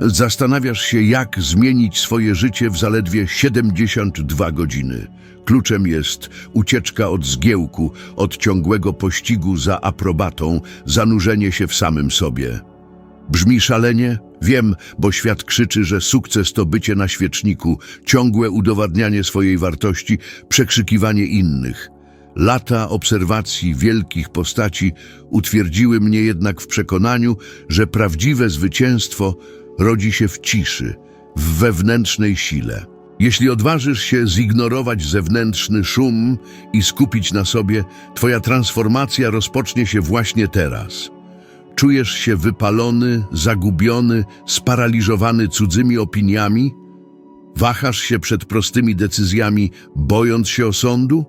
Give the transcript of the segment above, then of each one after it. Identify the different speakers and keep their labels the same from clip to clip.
Speaker 1: Zastanawiasz się, jak zmienić swoje życie w zaledwie 72 godziny. Kluczem jest ucieczka od zgiełku, od ciągłego pościgu za aprobatą, zanurzenie się w samym sobie. Brzmi szalenie? Wiem, bo świat krzyczy, że sukces to bycie na świeczniku, ciągłe udowadnianie swojej wartości, przekrzykiwanie innych. Lata obserwacji wielkich postaci utwierdziły mnie jednak w przekonaniu, że prawdziwe zwycięstwo rodzi się w ciszy, w wewnętrznej sile. Jeśli odważysz się zignorować zewnętrzny szum i skupić na sobie, twoja transformacja rozpocznie się właśnie teraz. Czujesz się wypalony, zagubiony, sparaliżowany cudzymi opiniami? Wahasz się przed prostymi decyzjami, bojąc się osądu?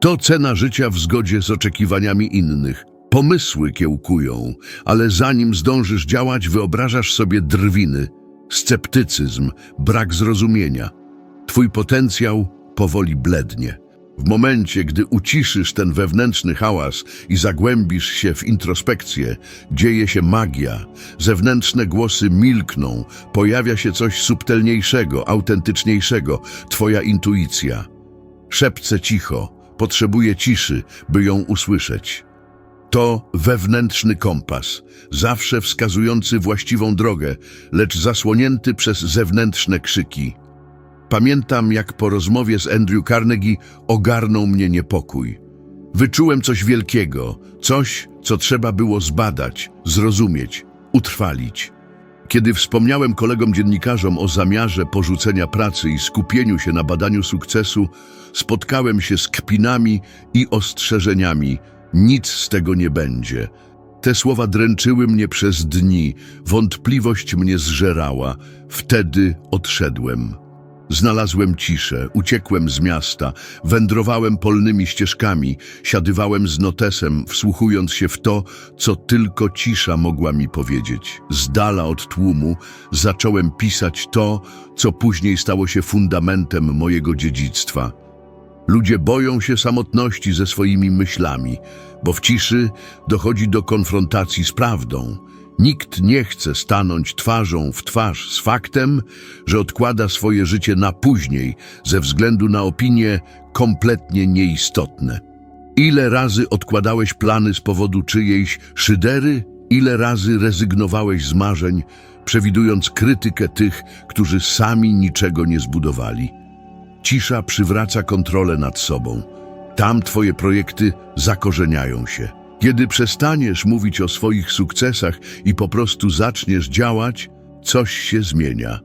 Speaker 1: To cena życia w zgodzie z oczekiwaniami innych. Pomysły kiełkują, ale zanim zdążysz działać, wyobrażasz sobie drwiny, sceptycyzm, brak zrozumienia. Twój potencjał powoli blednie. W momencie, gdy uciszysz ten wewnętrzny hałas i zagłębisz się w introspekcję, dzieje się magia. Zewnętrzne głosy milkną, pojawia się coś subtelniejszego, autentyczniejszego, twoja intuicja. Szepce cicho, potrzebuje ciszy, by ją usłyszeć. To wewnętrzny kompas, zawsze wskazujący właściwą drogę, lecz zasłonięty przez zewnętrzne krzyki. Pamiętam, jak po rozmowie z Andrew Carnegie ogarnął mnie niepokój. Wyczułem coś wielkiego, coś, co trzeba było zbadać, zrozumieć, utrwalić. Kiedy wspomniałem kolegom dziennikarzom o zamiarze porzucenia pracy i skupieniu się na badaniu sukcesu, spotkałem się z kpinami i ostrzeżeniami. Nic z tego nie będzie. Te słowa dręczyły mnie przez dni, wątpliwość mnie zżerała. Wtedy odszedłem. Znalazłem ciszę, uciekłem z miasta, wędrowałem polnymi ścieżkami, siadywałem z notesem, wsłuchując się w to, co tylko cisza mogła mi powiedzieć. Z dala od tłumu zacząłem pisać to, co później stało się fundamentem mojego dziedzictwa. Ludzie boją się samotności ze swoimi myślami, bo w ciszy dochodzi do konfrontacji z prawdą. Nikt nie chce stanąć twarzą w twarz z faktem, że odkłada swoje życie na później ze względu na opinie kompletnie nieistotne. Ile razy odkładałeś plany z powodu czyjejś szydery? Ile razy rezygnowałeś z marzeń, przewidując krytykę tych, którzy sami niczego nie zbudowali? Cisza przywraca kontrolę nad sobą. Tam twoje projekty zakorzeniają się. Kiedy przestaniesz mówić o swoich sukcesach i po prostu zaczniesz działać, coś się zmienia.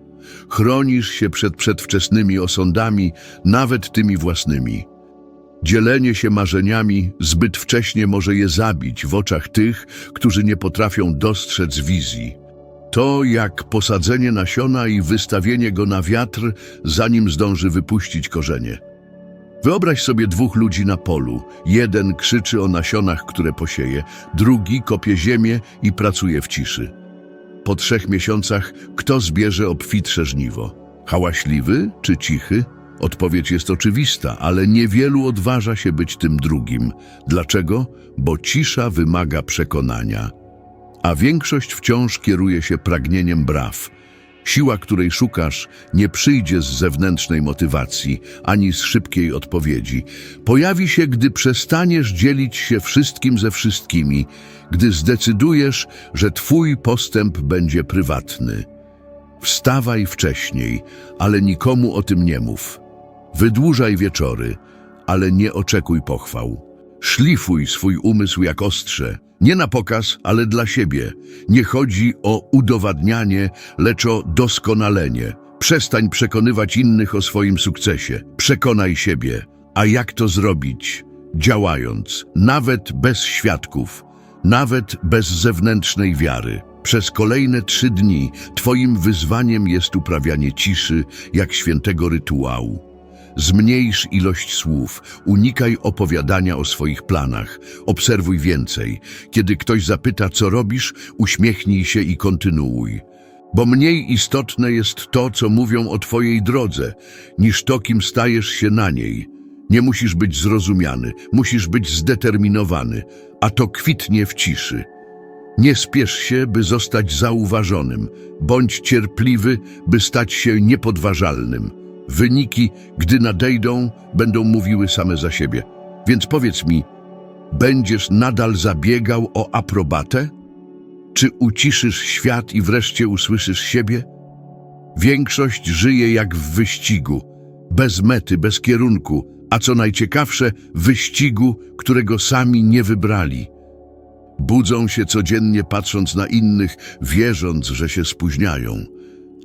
Speaker 1: Chronisz się przed przedwczesnymi osądami, nawet tymi własnymi. Dzielenie się marzeniami zbyt wcześnie może je zabić w oczach tych, którzy nie potrafią dostrzec wizji. To jak posadzenie nasiona i wystawienie go na wiatr, zanim zdąży wypuścić korzenie. Wyobraź sobie dwóch ludzi na polu. Jeden krzyczy o nasionach, które posieje, drugi kopie ziemię i pracuje w ciszy. Po trzech miesiącach kto zbierze obfitsze żniwo? Hałaśliwy czy cichy? Odpowiedź jest oczywista, ale niewielu odważa się być tym drugim. Dlaczego? Bo cisza wymaga przekonania a większość wciąż kieruje się pragnieniem braw. Siła, której szukasz, nie przyjdzie z zewnętrznej motywacji ani z szybkiej odpowiedzi. Pojawi się, gdy przestaniesz dzielić się wszystkim ze wszystkimi, gdy zdecydujesz, że Twój postęp będzie prywatny. Wstawaj wcześniej, ale nikomu o tym nie mów. Wydłużaj wieczory, ale nie oczekuj pochwał. Szlifuj swój umysł jak ostrze, nie na pokaz, ale dla siebie. Nie chodzi o udowadnianie, lecz o doskonalenie. Przestań przekonywać innych o swoim sukcesie. Przekonaj siebie. A jak to zrobić? Działając, nawet bez świadków, nawet bez zewnętrznej wiary. Przez kolejne trzy dni Twoim wyzwaniem jest uprawianie ciszy jak świętego rytuału. Zmniejsz ilość słów, unikaj opowiadania o swoich planach, obserwuj więcej. Kiedy ktoś zapyta, co robisz, uśmiechnij się i kontynuuj. Bo mniej istotne jest to, co mówią o Twojej drodze, niż to, kim stajesz się na niej. Nie musisz być zrozumiany, musisz być zdeterminowany, a to kwitnie w ciszy. Nie spiesz się, by zostać zauważonym. Bądź cierpliwy, by stać się niepodważalnym. Wyniki, gdy nadejdą, będą mówiły same za siebie. Więc powiedz mi, będziesz nadal zabiegał o aprobatę? Czy uciszysz świat i wreszcie usłyszysz siebie? Większość żyje jak w wyścigu, bez mety, bez kierunku, a co najciekawsze, wyścigu, którego sami nie wybrali. Budzą się codziennie patrząc na innych, wierząc, że się spóźniają.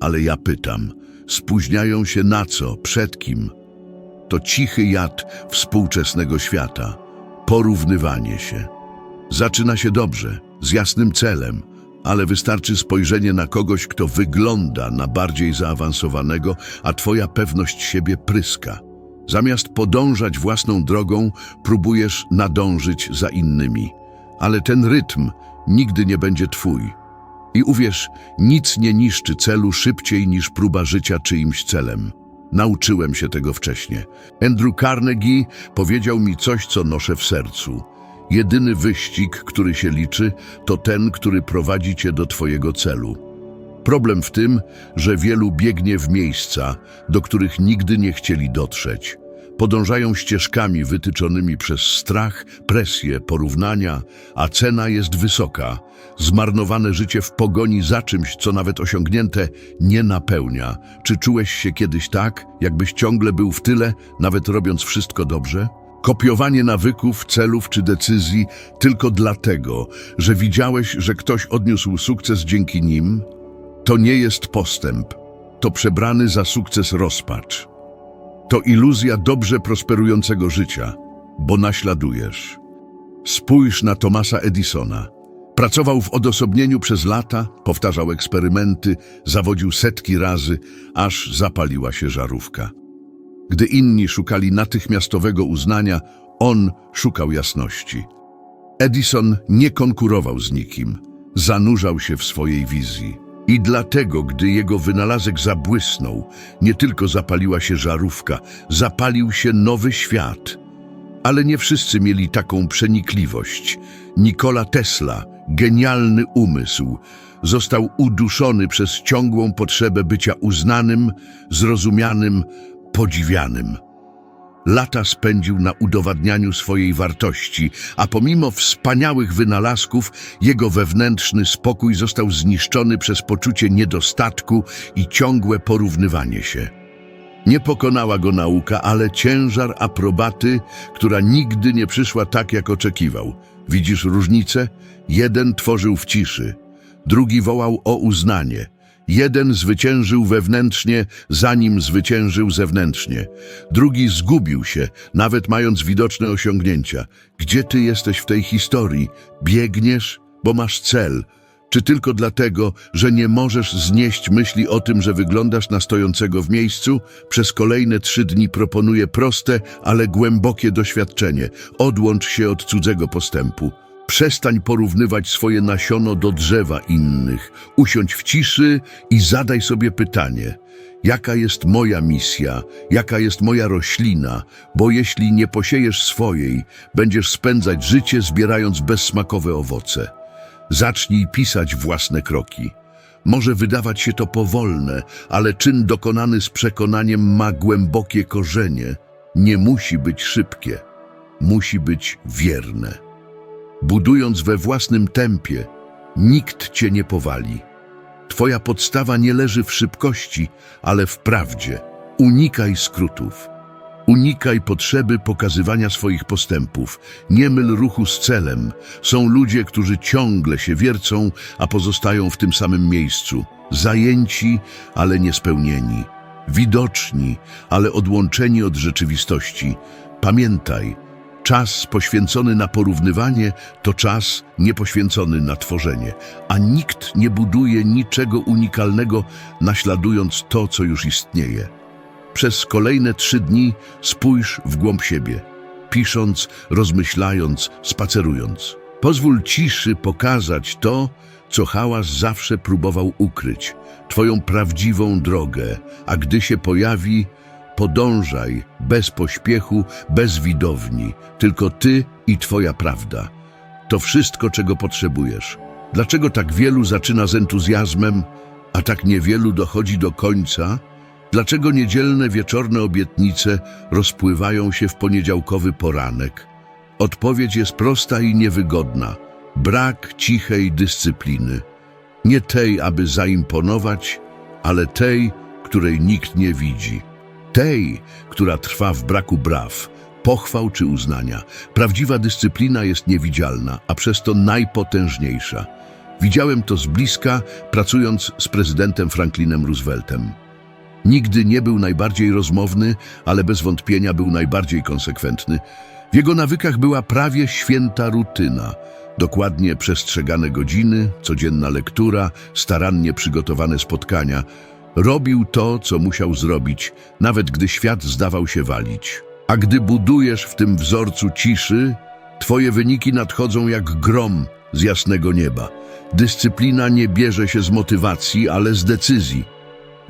Speaker 1: Ale ja pytam, spóźniają się na co, przed kim? To cichy jad współczesnego świata, porównywanie się. Zaczyna się dobrze, z jasnym celem, ale wystarczy spojrzenie na kogoś, kto wygląda na bardziej zaawansowanego, a twoja pewność siebie pryska. Zamiast podążać własną drogą, próbujesz nadążyć za innymi. Ale ten rytm nigdy nie będzie twój. I uwierz, nic nie niszczy celu szybciej niż próba życia czyimś celem. Nauczyłem się tego wcześniej. Andrew Carnegie powiedział mi coś, co noszę w sercu. Jedyny wyścig, który się liczy, to ten, który prowadzi cię do twojego celu. Problem w tym, że wielu biegnie w miejsca, do których nigdy nie chcieli dotrzeć. Podążają ścieżkami wytyczonymi przez strach, presję, porównania, a cena jest wysoka. Zmarnowane życie w pogoni za czymś, co nawet osiągnięte, nie napełnia. Czy czułeś się kiedyś tak, jakbyś ciągle był w tyle, nawet robiąc wszystko dobrze? Kopiowanie nawyków, celów czy decyzji tylko dlatego, że widziałeś, że ktoś odniósł sukces dzięki nim, to nie jest postęp. To przebrany za sukces rozpacz. To iluzja dobrze prosperującego życia, bo naśladujesz. Spójrz na Thomasa Edisona. Pracował w odosobnieniu przez lata, powtarzał eksperymenty, zawodził setki razy, aż zapaliła się żarówka. Gdy inni szukali natychmiastowego uznania, on szukał jasności. Edison nie konkurował z nikim, zanurzał się w swojej wizji. I dlatego, gdy jego wynalazek zabłysnął, nie tylko zapaliła się żarówka, zapalił się nowy świat. Ale nie wszyscy mieli taką przenikliwość. Nikola Tesla, genialny umysł, został uduszony przez ciągłą potrzebę bycia uznanym, zrozumianym, podziwianym. Lata spędził na udowadnianiu swojej wartości, a pomimo wspaniałych wynalazków, jego wewnętrzny spokój został zniszczony przez poczucie niedostatku i ciągłe porównywanie się. Nie pokonała go nauka, ale ciężar aprobaty, która nigdy nie przyszła tak, jak oczekiwał. Widzisz różnicę? Jeden tworzył w ciszy, drugi wołał o uznanie – Jeden zwyciężył wewnętrznie, zanim zwyciężył zewnętrznie. Drugi zgubił się, nawet mając widoczne osiągnięcia. Gdzie ty jesteś w tej historii? Biegniesz, bo masz cel. Czy tylko dlatego, że nie możesz znieść myśli o tym, że wyglądasz na stojącego w miejscu? Przez kolejne trzy dni proponuję proste, ale głębokie doświadczenie. Odłącz się od cudzego postępu. Przestań porównywać swoje nasiono do drzewa innych. Usiądź w ciszy i zadaj sobie pytanie. Jaka jest moja misja? Jaka jest moja roślina? Bo jeśli nie posiejesz swojej, będziesz spędzać życie zbierając bezsmakowe owoce. Zacznij pisać własne kroki. Może wydawać się to powolne, ale czyn dokonany z przekonaniem ma głębokie korzenie. Nie musi być szybkie, musi być wierne. Budując we własnym tempie, nikt cię nie powali. Twoja podstawa nie leży w szybkości, ale w prawdzie. Unikaj skrótów. Unikaj potrzeby pokazywania swoich postępów. Nie myl ruchu z celem. Są ludzie, którzy ciągle się wiercą, a pozostają w tym samym miejscu. Zajęci, ale niespełnieni. Widoczni, ale odłączeni od rzeczywistości. Pamiętaj, Czas poświęcony na porównywanie to czas niepoświęcony na tworzenie, a nikt nie buduje niczego unikalnego, naśladując to, co już istnieje. Przez kolejne trzy dni spójrz w głąb siebie, pisząc, rozmyślając, spacerując. Pozwól ciszy pokazać to, co hałas zawsze próbował ukryć, Twoją prawdziwą drogę, a gdy się pojawi, Podążaj bez pośpiechu, bez widowni, tylko ty i twoja prawda. To wszystko, czego potrzebujesz. Dlaczego tak wielu zaczyna z entuzjazmem, a tak niewielu dochodzi do końca? Dlaczego niedzielne wieczorne obietnice rozpływają się w poniedziałkowy poranek? Odpowiedź jest prosta i niewygodna. Brak cichej dyscypliny. Nie tej, aby zaimponować, ale tej, której nikt nie widzi. Tej, która trwa w braku braw, pochwał czy uznania. Prawdziwa dyscyplina jest niewidzialna, a przez to najpotężniejsza. Widziałem to z bliska, pracując z prezydentem Franklinem Rooseveltem. Nigdy nie był najbardziej rozmowny, ale bez wątpienia był najbardziej konsekwentny. W jego nawykach była prawie święta rutyna. Dokładnie przestrzegane godziny, codzienna lektura, starannie przygotowane spotkania. Robił to, co musiał zrobić, nawet gdy świat zdawał się walić. A gdy budujesz w tym wzorcu ciszy, twoje wyniki nadchodzą jak grom z jasnego nieba. Dyscyplina nie bierze się z motywacji, ale z decyzji.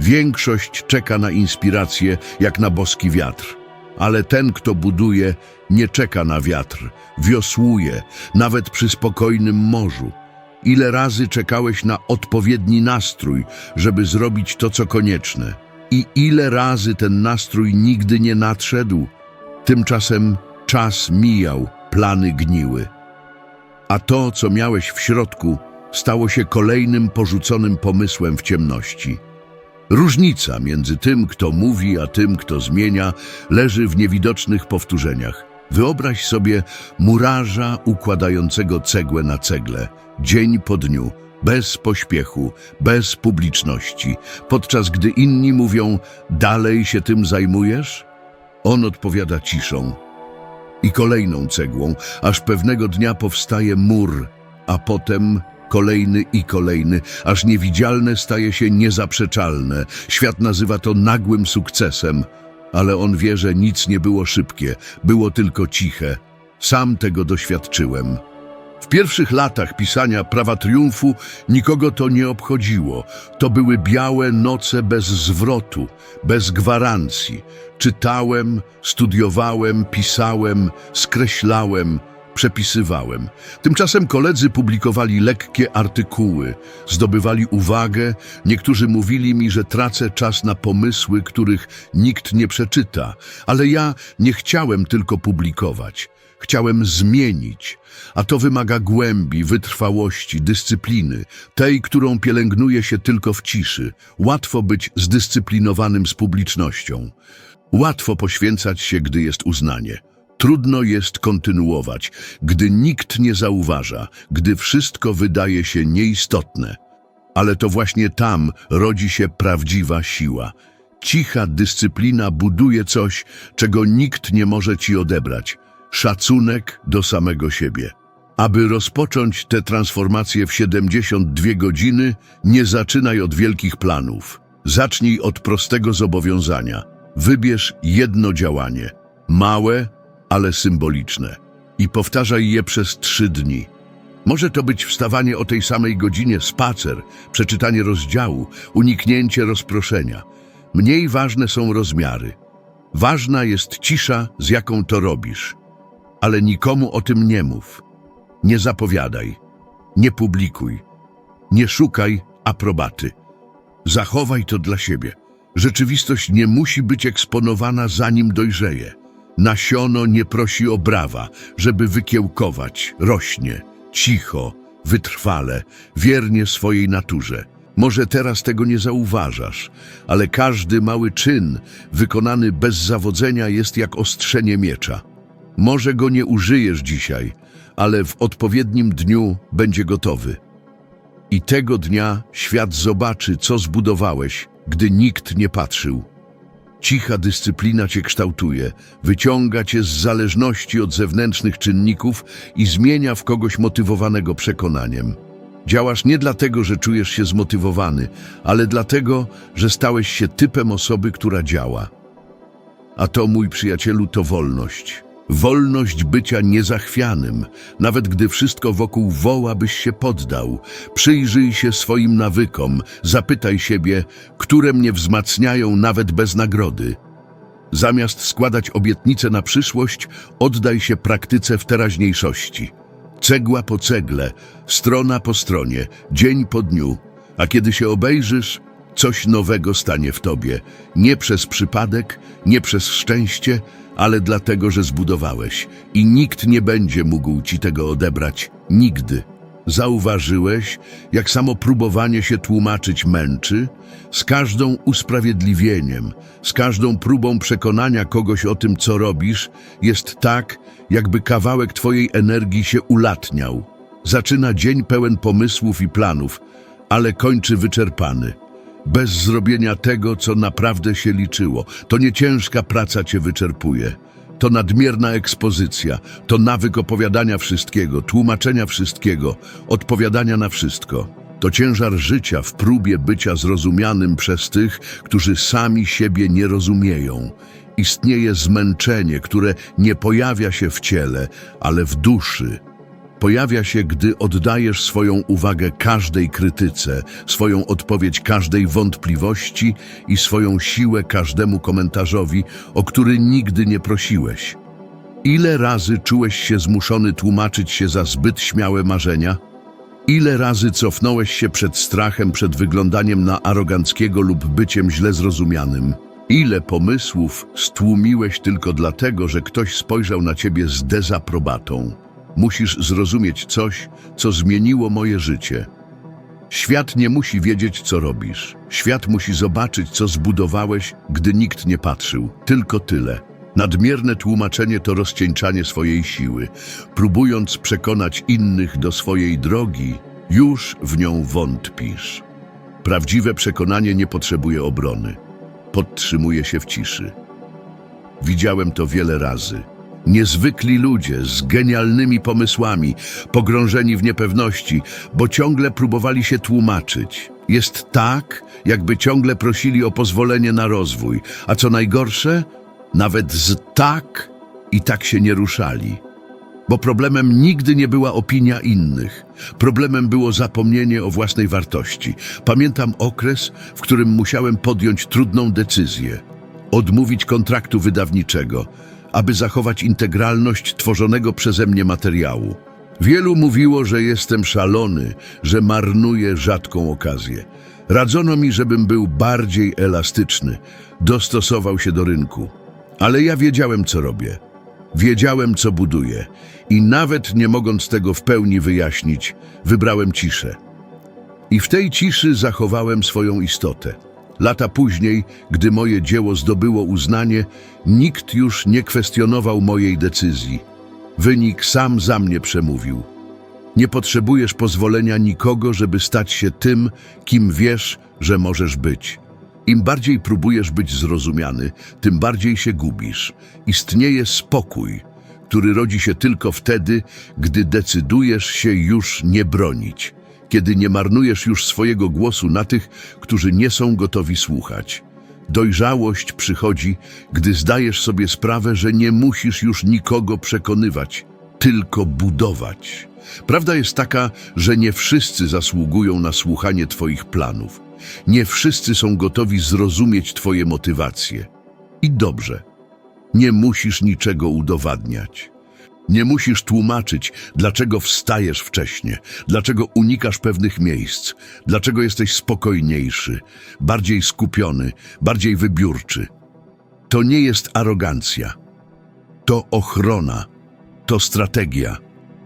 Speaker 1: Większość czeka na inspirację jak na boski wiatr. Ale ten, kto buduje, nie czeka na wiatr, wiosłuje, nawet przy spokojnym morzu. Ile razy czekałeś na odpowiedni nastrój, żeby zrobić to, co konieczne? I ile razy ten nastrój nigdy nie nadszedł? Tymczasem czas mijał, plany gniły. A to, co miałeś w środku, stało się kolejnym porzuconym pomysłem w ciemności. Różnica między tym, kto mówi, a tym, kto zmienia, leży w niewidocznych powtórzeniach. Wyobraź sobie murarza układającego cegłę na cegle, dzień po dniu, bez pośpiechu, bez publiczności, podczas gdy inni mówią, dalej się tym zajmujesz? On odpowiada ciszą i kolejną cegłą, aż pewnego dnia powstaje mur, a potem kolejny i kolejny, aż niewidzialne staje się niezaprzeczalne. Świat nazywa to nagłym sukcesem, ale on wie, że nic nie było szybkie, było tylko ciche. Sam tego doświadczyłem. W pierwszych latach pisania Prawa Triumfu nikogo to nie obchodziło. To były białe noce bez zwrotu, bez gwarancji. Czytałem, studiowałem, pisałem, skreślałem, przepisywałem. Tymczasem koledzy publikowali lekkie artykuły, zdobywali uwagę, niektórzy mówili mi, że tracę czas na pomysły, których nikt nie przeczyta, ale ja nie chciałem tylko publikować. Chciałem zmienić, a to wymaga głębi, wytrwałości, dyscypliny, tej, którą pielęgnuje się tylko w ciszy. Łatwo być zdyscyplinowanym z publicznością. Łatwo poświęcać się, gdy jest uznanie. Trudno jest kontynuować, gdy nikt nie zauważa, gdy wszystko wydaje się nieistotne. Ale to właśnie tam rodzi się prawdziwa siła. Cicha dyscyplina buduje coś, czego nikt nie może ci odebrać. Szacunek do samego siebie. Aby rozpocząć tę transformację w 72 godziny, nie zaczynaj od wielkich planów. Zacznij od prostego zobowiązania. Wybierz jedno działanie. Małe, ale symboliczne. I powtarzaj je przez trzy dni. Może to być wstawanie o tej samej godzinie, spacer, przeczytanie rozdziału, uniknięcie rozproszenia. Mniej ważne są rozmiary. Ważna jest cisza, z jaką to robisz. Ale nikomu o tym nie mów. Nie zapowiadaj. Nie publikuj. Nie szukaj aprobaty. Zachowaj to dla siebie. Rzeczywistość nie musi być eksponowana zanim dojrzeje. Nasiono nie prosi o brawa, żeby wykiełkować, rośnie, cicho, wytrwale, wiernie swojej naturze. Może teraz tego nie zauważasz, ale każdy mały czyn wykonany bez zawodzenia jest jak ostrzenie miecza. Może go nie użyjesz dzisiaj, ale w odpowiednim dniu będzie gotowy. I tego dnia świat zobaczy, co zbudowałeś, gdy nikt nie patrzył. Cicha dyscyplina cię kształtuje, wyciąga cię z zależności od zewnętrznych czynników i zmienia w kogoś motywowanego przekonaniem. Działasz nie dlatego, że czujesz się zmotywowany, ale dlatego, że stałeś się typem osoby, która działa. A to, mój przyjacielu, to wolność. Wolność bycia niezachwianym, nawet gdy wszystko wokół woła, byś się poddał. Przyjrzyj się swoim nawykom, zapytaj siebie, które mnie wzmacniają nawet bez nagrody. Zamiast składać obietnice na przyszłość, oddaj się praktyce w teraźniejszości. Cegła po cegle, strona po stronie, dzień po dniu. A kiedy się obejrzysz, coś nowego stanie w tobie. Nie przez przypadek, nie przez szczęście, ale dlatego, że zbudowałeś. I nikt nie będzie mógł ci tego odebrać. Nigdy. Zauważyłeś, jak samo próbowanie się tłumaczyć męczy? Z każdą usprawiedliwieniem, z każdą próbą przekonania kogoś o tym, co robisz, jest tak, jakby kawałek twojej energii się ulatniał. Zaczyna dzień pełen pomysłów i planów, ale kończy wyczerpany. Bez zrobienia tego, co naprawdę się liczyło. To nie ciężka praca cię wyczerpuje. To nadmierna ekspozycja, to nawyk opowiadania wszystkiego, tłumaczenia wszystkiego, odpowiadania na wszystko. To ciężar życia w próbie bycia zrozumianym przez tych, którzy sami siebie nie rozumieją. Istnieje zmęczenie, które nie pojawia się w ciele, ale w duszy. Pojawia się, gdy oddajesz swoją uwagę każdej krytyce, swoją odpowiedź każdej wątpliwości i swoją siłę każdemu komentarzowi, o który nigdy nie prosiłeś. Ile razy czułeś się zmuszony tłumaczyć się za zbyt śmiałe marzenia? Ile razy cofnąłeś się przed strachem, przed wyglądaniem na aroganckiego lub byciem źle zrozumianym? Ile pomysłów stłumiłeś tylko dlatego, że ktoś spojrzał na ciebie z dezaprobatą? Musisz zrozumieć coś, co zmieniło moje życie. Świat nie musi wiedzieć, co robisz. Świat musi zobaczyć, co zbudowałeś, gdy nikt nie patrzył. Tylko tyle. Nadmierne tłumaczenie to rozcieńczanie swojej siły. Próbując przekonać innych do swojej drogi, już w nią wątpisz. Prawdziwe przekonanie nie potrzebuje obrony. Podtrzymuje się w ciszy. Widziałem to wiele razy. Niezwykli ludzie z genialnymi pomysłami, pogrążeni w niepewności, bo ciągle próbowali się tłumaczyć. Jest tak, jakby ciągle prosili o pozwolenie na rozwój, a co najgorsze, nawet z tak i tak się nie ruszali. Bo problemem nigdy nie była opinia innych. Problemem było zapomnienie o własnej wartości. Pamiętam okres, w którym musiałem podjąć trudną decyzję. Odmówić kontraktu wydawniczego, aby zachować integralność tworzonego przeze mnie materiału. Wielu mówiło, że jestem szalony, że marnuję rzadką okazję. Radzono mi, żebym był bardziej elastyczny, dostosował się do rynku. Ale ja wiedziałem, co robię. Wiedziałem, co buduję i nawet nie mogąc tego w pełni wyjaśnić, wybrałem ciszę. I w tej ciszy zachowałem swoją istotę. Lata później, gdy moje dzieło zdobyło uznanie, nikt już nie kwestionował mojej decyzji. Wynik sam za mnie przemówił. Nie potrzebujesz pozwolenia nikogo, żeby stać się tym, kim wiesz, że możesz być. Im bardziej próbujesz być zrozumiany, tym bardziej się gubisz. Istnieje spokój, który rodzi się tylko wtedy, gdy decydujesz się już nie bronić, kiedy nie marnujesz już swojego głosu na tych, którzy nie są gotowi słuchać. Dojrzałość przychodzi, gdy zdajesz sobie sprawę, że nie musisz już nikogo przekonywać, tylko budować. Prawda jest taka, że nie wszyscy zasługują na słuchanie Twoich planów. Nie wszyscy są gotowi zrozumieć Twoje motywacje. I dobrze. Nie musisz niczego udowadniać. Nie musisz tłumaczyć, dlaczego wstajesz wcześnie, dlaczego unikasz pewnych miejsc, dlaczego jesteś spokojniejszy, bardziej skupiony, bardziej wybiórczy. To nie jest arogancja. To ochrona. To strategia.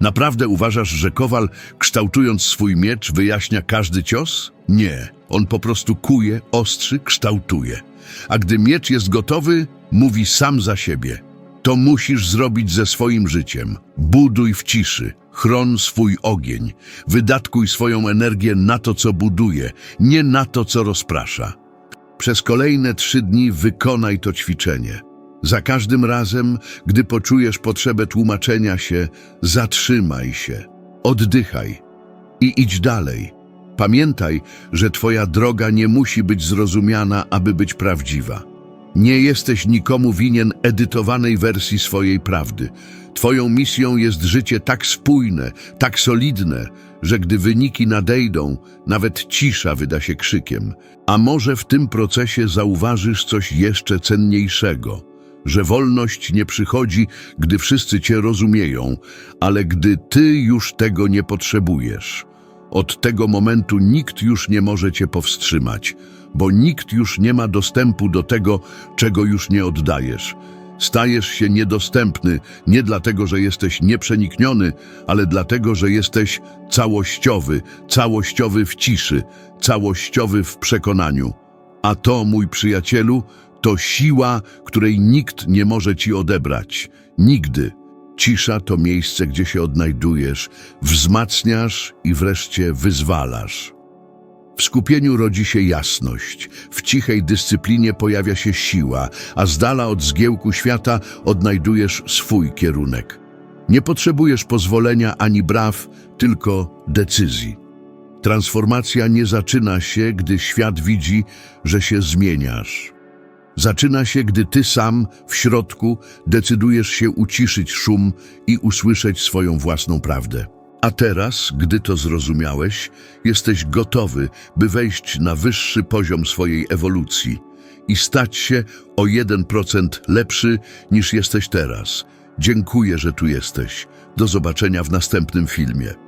Speaker 1: Naprawdę uważasz, że kowal, kształtując swój miecz, wyjaśnia każdy cios? Nie. On po prostu kuje, ostrzy, kształtuje. A gdy miecz jest gotowy, mówi sam za siebie. To musisz zrobić ze swoim życiem. Buduj w ciszy, chron swój ogień, wydatkuj swoją energię na to, co buduje, nie na to, co rozprasza. Przez kolejne trzy dni wykonaj to ćwiczenie. Za każdym razem, gdy poczujesz potrzebę tłumaczenia się, zatrzymaj się, oddychaj i idź dalej. Pamiętaj, że Twoja droga nie musi być zrozumiana, aby być prawdziwa. Nie jesteś nikomu winien edytowanej wersji swojej prawdy. Twoją misją jest życie tak spójne, tak solidne, że gdy wyniki nadejdą, nawet cisza wyda się krzykiem. A może w tym procesie zauważysz coś jeszcze cenniejszego – że wolność nie przychodzi, gdy wszyscy cię rozumieją, ale gdy ty już tego nie potrzebujesz. Od tego momentu nikt już nie może cię powstrzymać, bo nikt już nie ma dostępu do tego, czego już nie oddajesz. Stajesz się niedostępny nie dlatego, że jesteś nieprzenikniony, ale dlatego, że jesteś całościowy, całościowy w ciszy, całościowy w przekonaniu. A to, mój przyjacielu, to siła, której nikt nie może ci odebrać. Nigdy. Cisza to miejsce, gdzie się odnajdujesz, wzmacniasz i wreszcie wyzwalasz. W skupieniu rodzi się jasność, w cichej dyscyplinie pojawia się siła, a z dala od zgiełku świata odnajdujesz swój kierunek. Nie potrzebujesz pozwolenia ani braw, tylko decyzji. Transformacja nie zaczyna się, gdy świat widzi, że się zmieniasz. Zaczyna się, gdy ty sam w środku decydujesz się uciszyć szum i usłyszeć swoją własną prawdę. A teraz, gdy to zrozumiałeś, jesteś gotowy, by wejść na wyższy poziom swojej ewolucji i stać się o 1% lepszy niż jesteś teraz. Dziękuję, że tu jesteś. Do zobaczenia w następnym filmie.